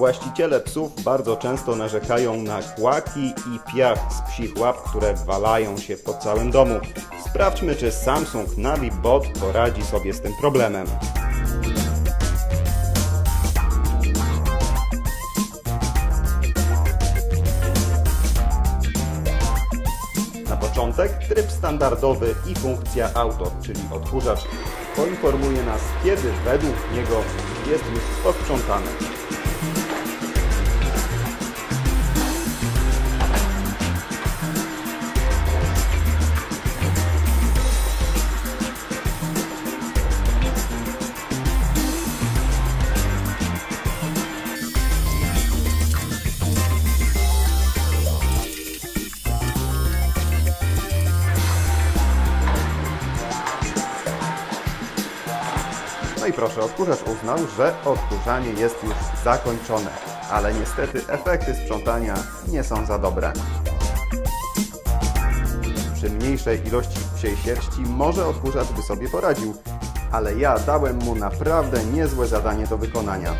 Właściciele psów bardzo często narzekają na kłaki i piach z psich łap, które walają się po całym domu. Sprawdźmy, czy Samsung Navi Bot poradzi sobie z tym problemem. Na początek tryb standardowy i funkcja auto, czyli odkurzacz poinformuje nas, kiedy według niego jest już posprzątane. No i proszę, odkurzacz uznał, że odkurzanie jest już zakończone, ale niestety efekty sprzątania nie są za dobre. Przy mniejszej ilości psiej sierści może odkurzacz by sobie poradził, ale ja dałem mu naprawdę niezłe zadanie do wykonania.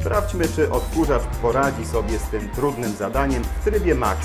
Sprawdźmy, czy odkurzacz poradzi sobie z tym trudnym zadaniem w trybie Max.